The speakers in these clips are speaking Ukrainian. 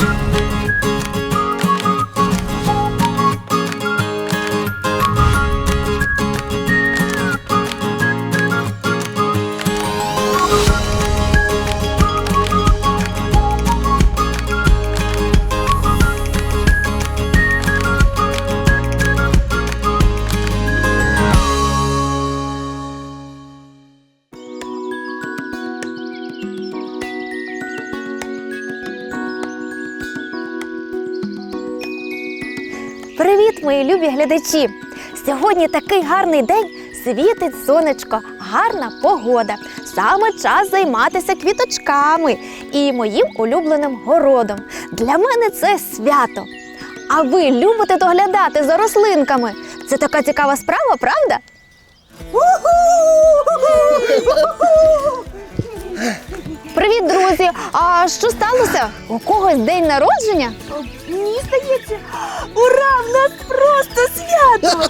Привіт, мої любі глядачі! Сьогодні такий гарний день, світить сонечко, гарна погода. Саме час займатися квіточками і моїм улюбленим городом. Для мене це свято. А ви любите доглядати за рослинками? Це така цікава справа, правда? Привіт, друзі! А що сталося? У когось день народження? Мені здається, ура! В нас просто свято!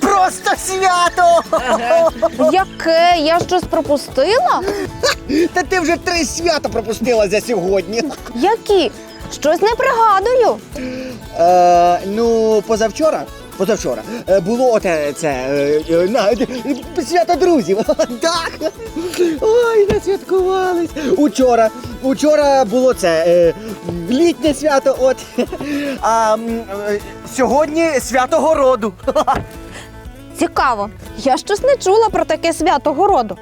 Просто свято! Яке? Я щось пропустила? Та ти вже три свята пропустила за сьогодні. Які? Щось не пригадую. Е, ну, позавчора. Позавчора е, було оте це е, е, на, е, свято друзів. Так. Ой, насвяткувались. Учора. Учора було це е, літнє свято. От. А м, е, сьогодні свято городу. Цікаво. Я щось не чула про таке свято городу.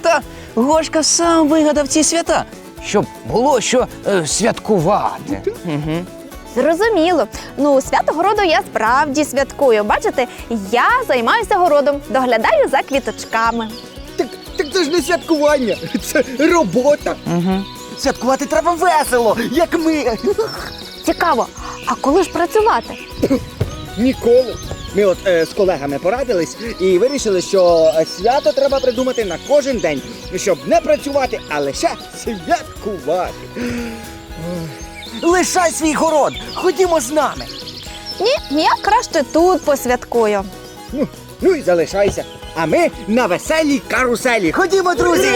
Та Гошка сам вигадав ці свята, щоб було що е, святкувати. Угу. Зрозуміло. Ну, свято городу я справді святкую. Бачите, я займаюся городом, доглядаю за квіточками. Так, так це ж не святкування, це робота. Угу. Святкувати треба весело, як ми. Цікаво, а коли ж працювати? Ніколи. Ми от е, з колегами порадились і вирішили, що е, свято треба придумати на кожен день, щоб не працювати, а лише святкувати. Лишай свій город, ходімо з нами. Ні, я краще тут посвяткую. Ну, ну і залишайся. А ми на веселій каруселі. Ходімо, друзі!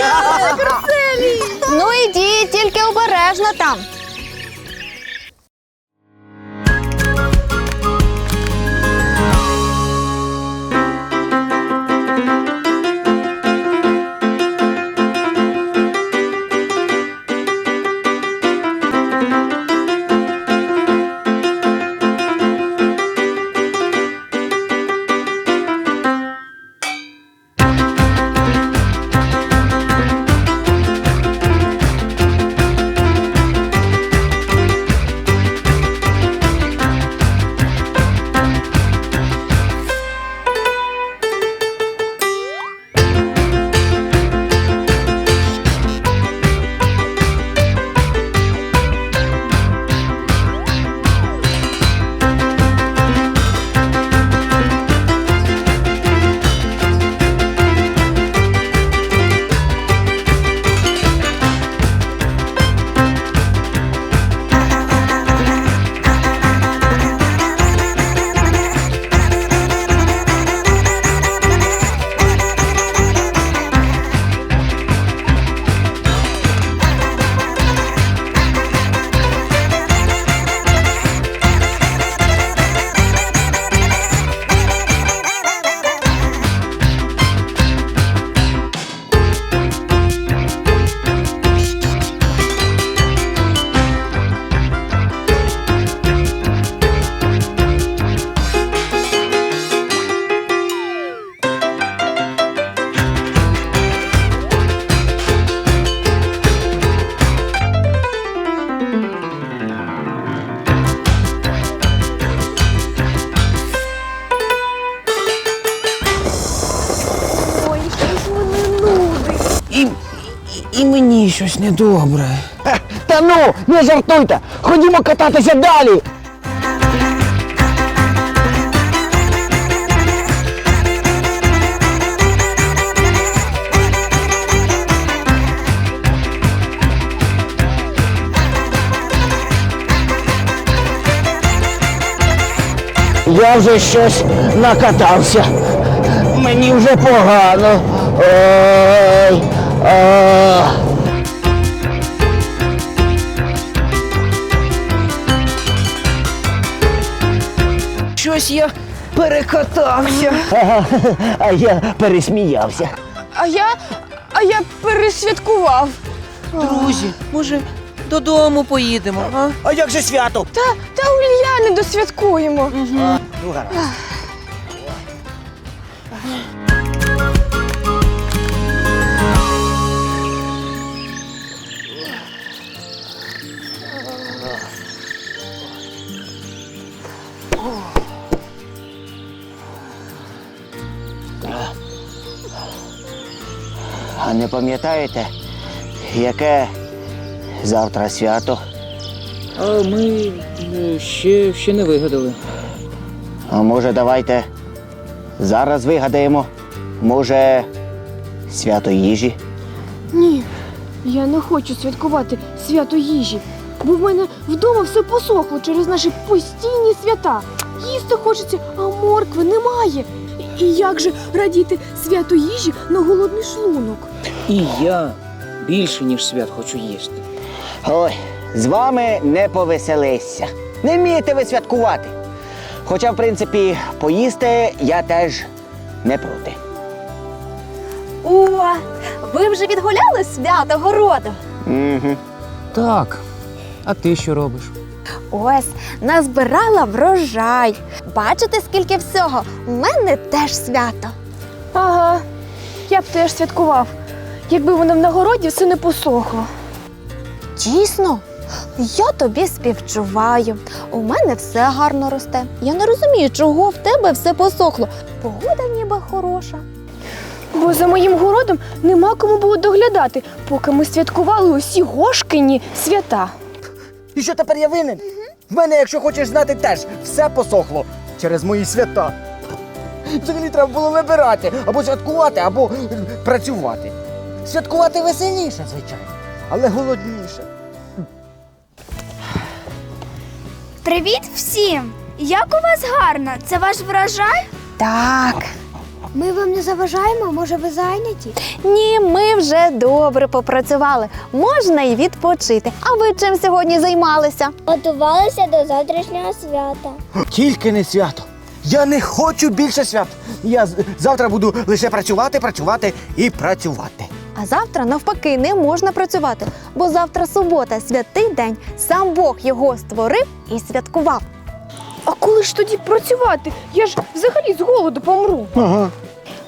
Ну ідіть, тільки обережно там. Недобре. Та ну, не жартуйте! Ходімо кататися далі! Я вже щось накатався. Мені вже погано. Ой. А... щось я перекатався. Ага, а я пересміявся. А я. А я пересвяткував. Друзі, може, додому поїдемо, а? А як же свято? Та, та Ульяни досвяткуємо. А, ну гаразд. Не пам'ятаєте, яке завтра свято? А ми е, ще, ще не вигадали. А може, давайте зараз вигадаємо? Може, свято їжі? Ні, я не хочу святкувати свято їжі, бо в мене вдома все посохло через наші постійні свята. Їсти хочеться, а моркви немає. І як же радіти свято їжі на голодний шлунок? І я більше, ніж свят хочу їсти. Ой, з вами не повеселися. Не вмієте ви святкувати. Хоча, в принципі, поїсти я теж не проти. О, ви вже відгуляли свято городу? Угу. Так. А ти що робиш? Ось назбирала врожай. Бачите, скільки всього? У мене теж свято. Ага, я б теж святкував, якби воно в нагороді все не посохло. Дійсно, я тобі співчуваю. У мене все гарно росте. Я не розумію, чого в тебе все посохло. Погода ніби хороша. Бо за моїм городом нема кому було доглядати, поки ми святкували усі гошкині свята. І що тепер я винен? В мене, якщо хочеш знати, теж все посохло через мої свята. Взагалі треба було вибирати або святкувати, або е, працювати. Святкувати веселіше, звичайно, але голодніше. Привіт всім! Як у вас гарно? Це ваш врожай? Так. Ми вам не заважаємо, може ви зайняті? Ні, ми вже добре попрацювали. Можна й відпочити. А ви чим сьогодні займалися? Готувалися до завтрашнього свята. Тільки не свято. Я не хочу більше свят. Я завтра буду лише працювати, працювати і працювати. А завтра навпаки не можна працювати, бо завтра субота, святий день. Сам Бог його створив і святкував. А коли ж тоді працювати? Я ж взагалі з голоду помру. Ага.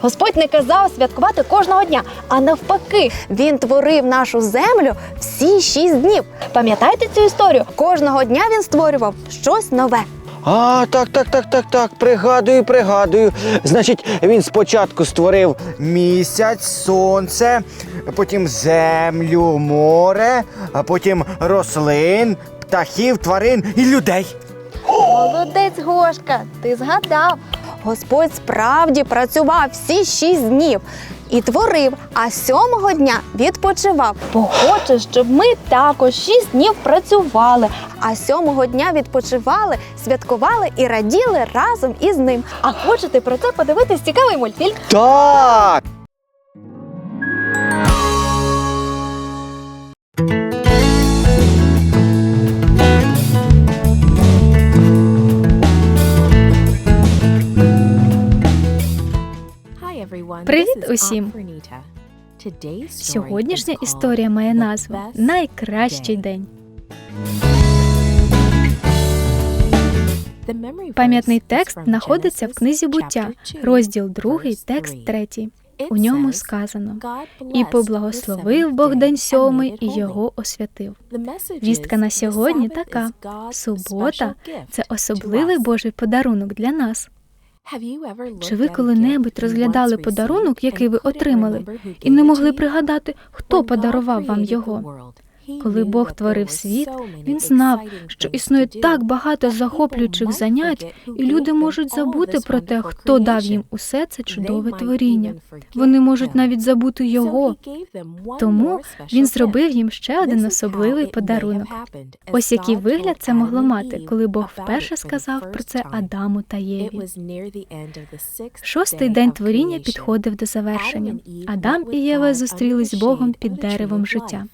Господь не казав святкувати кожного дня, а навпаки, він творив нашу землю всі шість днів. Пам'ятаєте цю історію? Кожного дня він створював щось нове. А, так, так, так, так, так. Пригадую, пригадую. Значить, він спочатку створив місяць, сонце, потім землю, море, а потім рослин, птахів, тварин і людей. Молодець, Гошка, ти згадав. Господь справді працював всі шість днів і творив, а сьомого дня відпочивав. Бо хоче, щоб ми також шість днів працювали, а сьомого дня відпочивали, святкували і раділи разом із ним. А хочете про це подивитись цікавий мультфільм? Так. Привіт усім! Сьогоднішня історія має назву Найкращий день. Пам'ятний текст знаходиться в книзі буття, розділ 2, текст 3. У ньому сказано І поблагословив Бог день сьомий і його освятив. Вістка на сьогодні така: субота це особливий Божий подарунок для нас. Чи ви коли-небудь розглядали подарунок, який ви отримали, і не могли пригадати, хто подарував вам його? Коли Бог творив світ, він знав, що існує так багато захоплюючих занять, і люди можуть забути про те, хто дав їм усе це чудове творіння. Вони можуть навіть забути його. Тому він зробив їм ще один особливий подарунок. Ось який вигляд це могло мати, коли Бог вперше сказав про це Адаму та Єві. Шостий день творіння підходив до завершення. Адам і Єва зустрілись з Богом під деревом життя.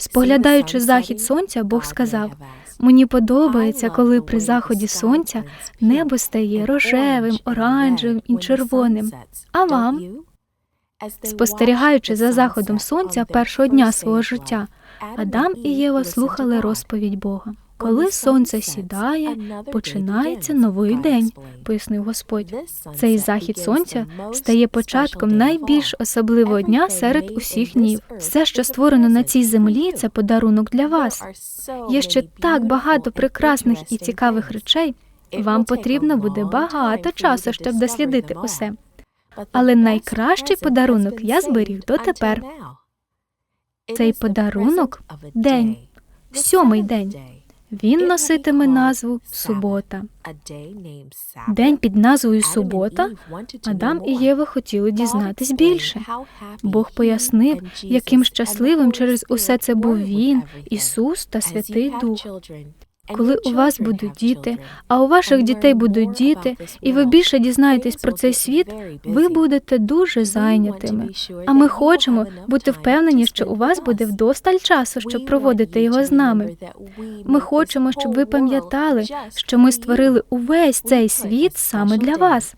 Споглядаючи захід сонця, Бог сказав: Мені подобається, коли при заході сонця небо стає рожевим, оранжевим і червоним. А вам? Спостерігаючи за заходом сонця першого дня свого життя, Адам і Єва слухали розповідь Бога. Коли сонце сідає, починається новий день, пояснив Господь. Цей захід сонця стає початком найбільш особливого дня серед усіх днів. Все, що створено на цій землі, це подарунок для вас. Є ще так багато прекрасних і цікавих речей. Вам потрібно буде багато часу, щоб дослідити усе. Але найкращий подарунок я зберіг дотепер. Цей подарунок день, сьомий день. Він носитиме назву субота. День під назвою Субота Адам і Єва хотіли дізнатись більше. Бог пояснив, яким щасливим через усе це був Він, Ісус та Святий Дух. Коли у вас будуть діти, а у ваших дітей будуть діти, і ви більше дізнаєтесь про цей світ, ви будете дуже зайнятими. А ми хочемо бути впевнені, що у вас буде вдосталь часу, щоб проводити його з нами. Ми хочемо, щоб ви пам'ятали, що ми створили увесь цей світ саме для вас.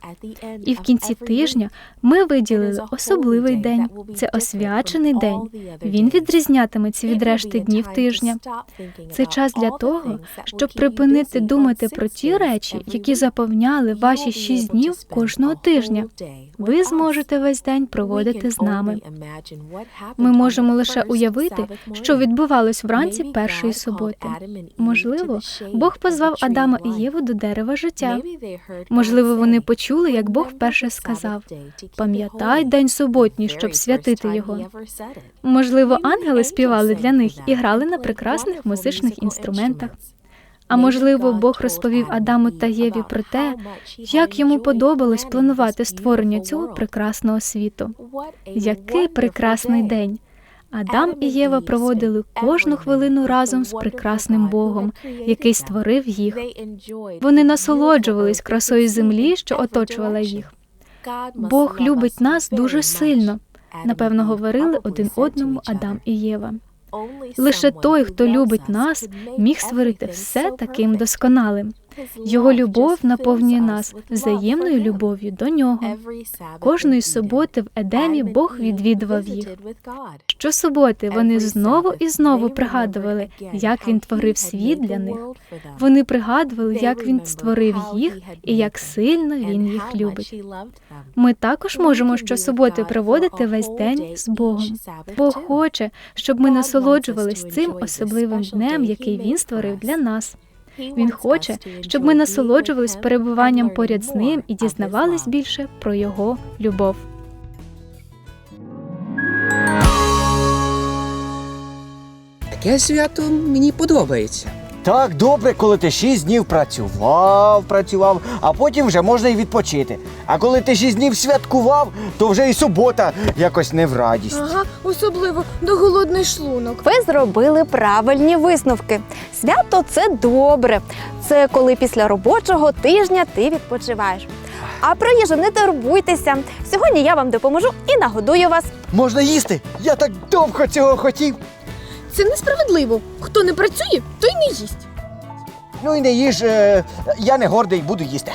І в кінці тижня ми виділили особливий день. Це освячений день. Він відрізнятиметься від решти днів тижня. Це час для того, щоб припинити думати про ті речі, які заповняли ваші шість днів кожного тижня. Ви зможете весь день проводити з нами. Ми можемо лише уявити, що відбувалось вранці першої суботи. Можливо, Бог позвав Адама і Єву до дерева життя. Можливо, вони почули, як Бог вперше сказав: пам'ятай день суботній, щоб святити його. Можливо, ангели співали для них і грали на прекрасних музичних інструментах. А можливо, Бог розповів Адаму та Єві про те, як йому подобалось планувати створення цього прекрасного світу. Який прекрасний день! Адам і Єва проводили кожну хвилину разом з прекрасним Богом, який створив їх. Вони насолоджувались красою землі, що оточувала їх. Бог любить нас дуже сильно. Напевно, говорили один одному Адам і Єва. Лише той, хто любить нас, міг створити все таким досконалим. Його любов наповнює нас взаємною любов'ю до нього. Кожної суботи в Едемі Бог відвідував їх. Щосуботи вони знову і знову пригадували, як він творив світ для них. Вони пригадували, як він створив їх і як сильно він їх любить. Ми також можемо щосуботи проводити весь день з Богом. Бог хоче, щоб ми насолоджувались цим особливим днем, який він створив для нас. Він хоче, щоб ми насолоджувались перебуванням поряд з ним і дізнавались більше про його любов. Таке свято мені подобається. Так, добре, коли ти шість днів працював, працював, а потім вже можна і відпочити. А коли ти шість днів святкував, то вже і субота якось не в радість. Ага, особливо до голодний шлунок. Ви зробили правильні висновки. Свято це добре. Це коли після робочого тижня ти відпочиваєш. А про їжу не турбуйтеся. Сьогодні я вам допоможу і нагодую вас. Можна їсти? Я так довго цього хотів. Це несправедливо. Хто не працює, той не їсть. Ну і не їж, е, я не гордий, буду їсти.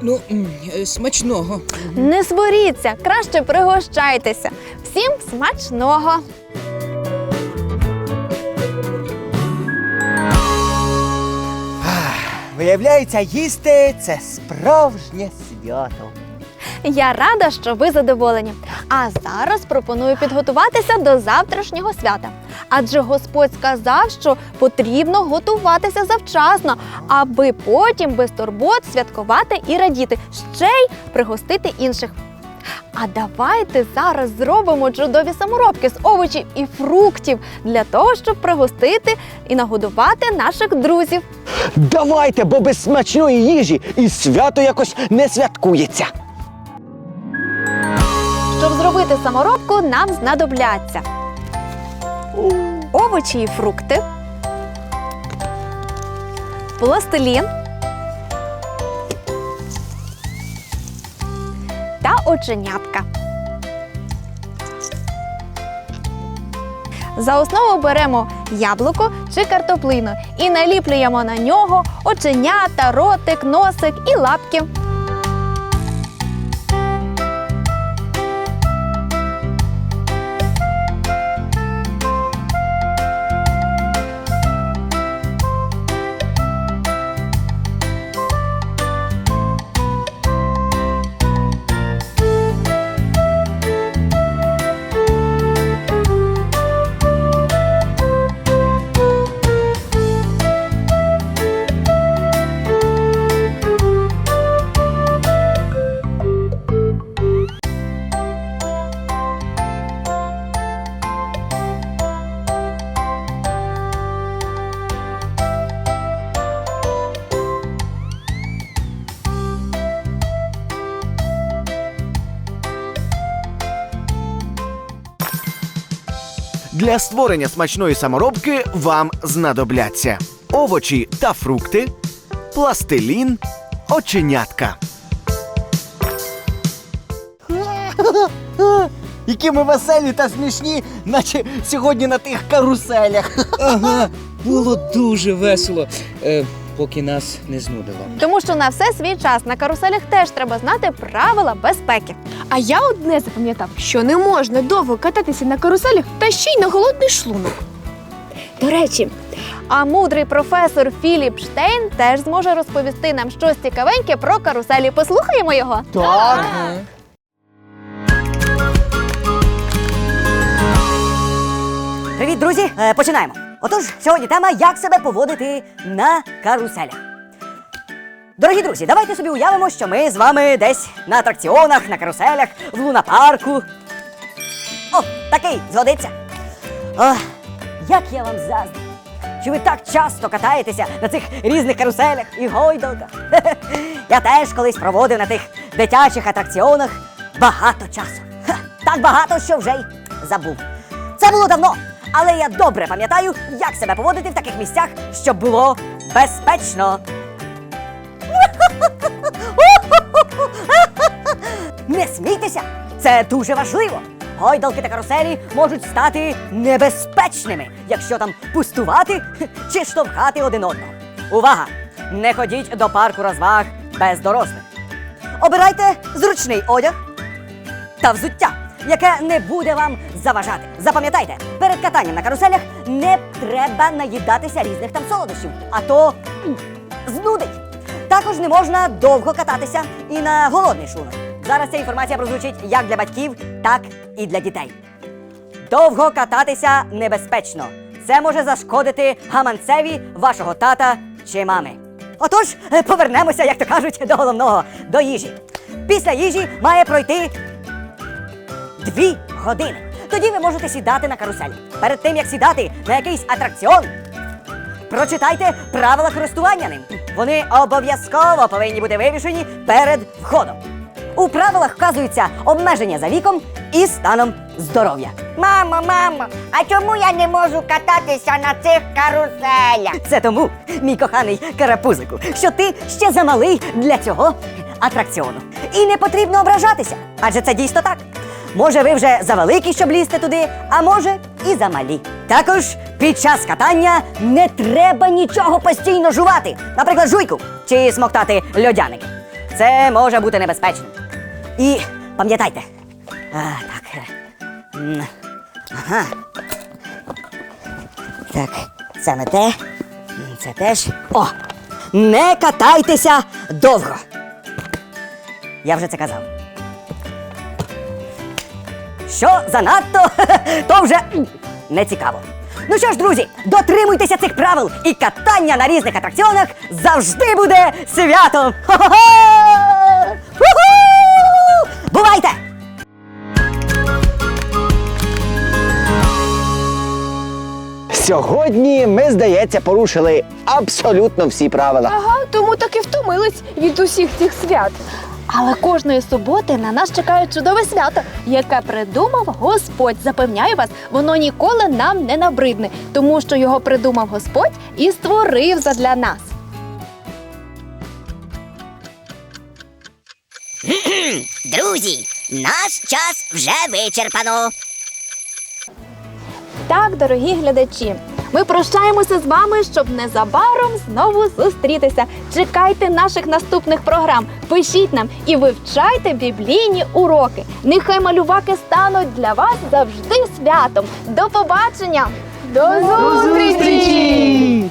Ну, м, е, смачного. Не сваріться, краще пригощайтеся. Всім смачного! Виявляється, їсти це справжнє свято. Я рада, що ви задоволені. А зараз пропоную підготуватися до завтрашнього свята. Адже Господь сказав, що потрібно готуватися завчасно, аби потім без турбот святкувати і радіти, ще й пригостити інших. А давайте зараз зробимо чудові саморобки з овочів і фруктів для того, щоб пригостити і нагодувати наших друзів. Давайте, бо без смачної їжі і свято якось не святкується. Щоб зробити саморобку, нам знадобляться овочі і фрукти, пластилін та оченятка. За основу беремо яблуко чи картоплину і наліплюємо на нього оченята, ротик, носик і лапки. Для створення смачної саморобки вам знадобляться овочі та фрукти, пластилін, оченятка. Які ми веселі та смішні, наче сьогодні на тих каруселях. Ага, було дуже весело, е, поки нас не знудило. Тому що на все свій час на каруселях теж треба знати правила безпеки. А я одне запам'ятав, що не можна довго кататися на каруселях та ще й на голодний шлунок. До речі, а мудрий професор Філіп Штейн теж зможе розповісти нам щось цікавеньке про каруселі. Послухаємо його. Так. Привіт, друзі! Е, починаємо. Отож, сьогодні тема як себе поводити на каруселях. Дорогі друзі, давайте собі уявимо, що ми з вами десь на атракціонах, на каруселях, в лунапарку. О, такий згодиться. О, як я вам заздрю, що ви так часто катаєтеся на цих різних каруселях і гойдалках. Я теж колись проводив на тих дитячих атракціонах багато часу. Так багато, що вже й забув. Це було давно, але я добре пам'ятаю, як себе поводити в таких місцях, щоб було безпечно. Не смійтеся! Це дуже важливо. Гойдалки та каруселі можуть стати небезпечними, якщо там пустувати чи штовхати один одного. Увага! Не ходіть до парку розваг без дорослих. Обирайте зручний одяг та взуття, яке не буде вам заважати. Запам'ятайте, перед катанням на каруселях не треба наїдатися різних там солодощів, а то знудить. Також не можна довго кататися і на голодний шлунок. Зараз ця інформація прозвучить як для батьків, так і для дітей. Довго кататися небезпечно. Це може зашкодити гаманцеві вашого тата чи мами. Отож, е, повернемося, як то кажуть, до головного, до їжі. Після їжі має пройти дві години. Тоді ви можете сідати на карусель. Перед тим як сідати на якийсь атракціон, прочитайте правила користування ним. Вони обов'язково повинні бути вивішені перед входом. У правилах вказуються обмеження за віком і станом здоров'я. Мамо, мамо, а чому я не можу кататися на цих каруселях? Це тому, мій коханий карапузику, що ти ще замалий для цього атракціону. І не потрібно ображатися, адже це дійсно так. Може, ви вже завеликі, щоб лізти туди, а може і замалі. Також під час катання не треба нічого постійно жувати, наприклад, жуйку чи смоктати льодяники. Це може бути небезпечно. І пам'ятайте, а, так. Ага. Так, це не те. Це теж. О! Не катайтеся довго. Я вже це казав. Що занадто, то вже не цікаво. Ну що ж, друзі, дотримуйтеся цих правил, і катання на різних атракціонах завжди буде святом. Хо-хо-хо! Бувайте! Сьогодні ми, здається, порушили абсолютно всі правила. Ага, тому так і втомились від усіх цих свят. Але кожної суботи на нас чекає чудове свято, яке придумав Господь. Запевняю вас, воно ніколи нам не набридне, тому що його придумав Господь і створив задля нас. Друзі, наш час вже вичерпано. Так, дорогі глядачі, ми прощаємося з вами, щоб незабаром знову зустрітися. Чекайте наших наступних програм, пишіть нам і вивчайте біблійні уроки. Нехай малюваки стануть для вас завжди святом. До побачення! До зустрічі!